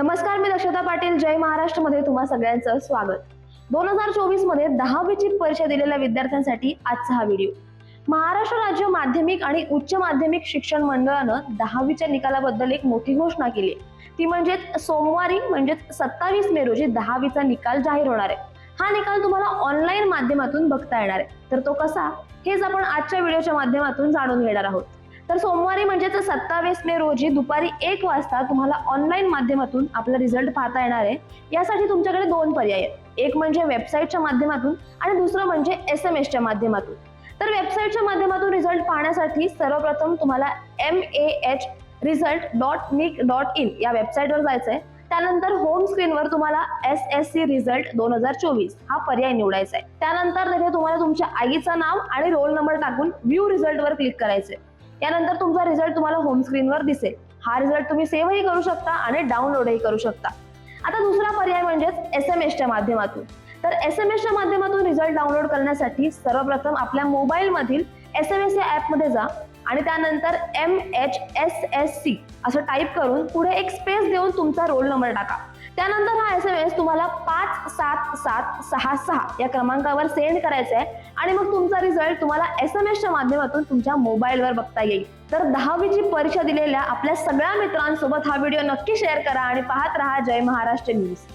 नमस्कार मी दक्षता पाटील. जय महाराष्ट्रमध्ये तुम्हा सगळ्यांचं स्वागत. दोन हजार चोवीसमध्ये दहावीची परीक्षा दिलेल्या विद्यार्थ्यांसाठी आजचा हा व्हिडिओ. महाराष्ट्र राज्य माध्यमिक आणि उच्च माध्यमिक शिक्षण मंडळानं दहावीच्या निकालाबद्दल एक मोठी घोषणा केली ती म्हणजेच सोमवारी म्हणजेच सत्तावीस मे रोजी दहावीचा निकाल जाहीर होणार आहे. हा निकाल तुम्हाला ऑनलाईन माध्यमातून बघता येणार आहे. तर तो कसा? हेच आपण आजच्या व्हिडिओच्या माध्यमातून जाणून घेणार आहोत. तर सोमवारी म्हणजेच सत्तावीस मे रोजी दुपारी एक वाजता तुम्हाला ऑनलाईन माध्यमातून आपला रिझल्ट पाहता येणार आहे. यासाठी तुमच्याकडे दोन पर्याय आहेत. एक म्हणजे वेबसाईटच्या माध्यमातून आणि दुसरं म्हणजे एस एम एसच्या माध्यमातून. तर वेबसाईटच्या माध्यमातून रिझल्ट पाहण्यासाठी सर्वप्रथम तुम्हाला M A H result dot nic dot in या वेबसाईटवर जायचं आहे त्यानंतर होम स्क्रीनवर तुम्हाला एस एस सी रिझल्ट दोन हजार चोवीस हा पर्याय निवडायचा आहे त्यानंतर तिथे तुम्हाला तुमच्या आईचं नाव आणि रोल नंबर टाकून व्ह्यू रिझल्टवर क्लिक करायचं आहे यानंतर तुमचा रिझल्ट तुम्हाला होम स्क्रीनवर दिसेल. हा रिझल्ट तुम्ही सेव्हही करू शकता आणि डाउनलोडही करू शकता. आता दुसरा पर्याय म्हणजेच एस एम एसच्या माध्यमातून. तर एस एम एसच्या माध्यमातून रिझल्ट डाउनलोड करण्यासाठी सर्वप्रथम आपल्या मोबाईलमधील एस एम एस या ॲपमध्ये जा आणि त्यानंतर M H S S C असं टाईप करून पुढे एक स्पेस देऊन तुमचा रोल नंबर टाका. त्यानंतर हा एस एम एस तुम्हाला पाच सात सात सहा सहा या क्रमांकावर सेंड करायचं आहे आणि मग तुमचा रिझल्ट तुम्हाला एस एम एसच्या माध्यमातून तुमच्या मोबाईलवर बघता येईल. तर दहावीची परीक्षा दिलेल्या आपल्या सगळ्या मित्रांसोबत हा व्हिडिओ नक्की शेअर करा आणि पाहत राहा जय महाराष्ट्र न्यूज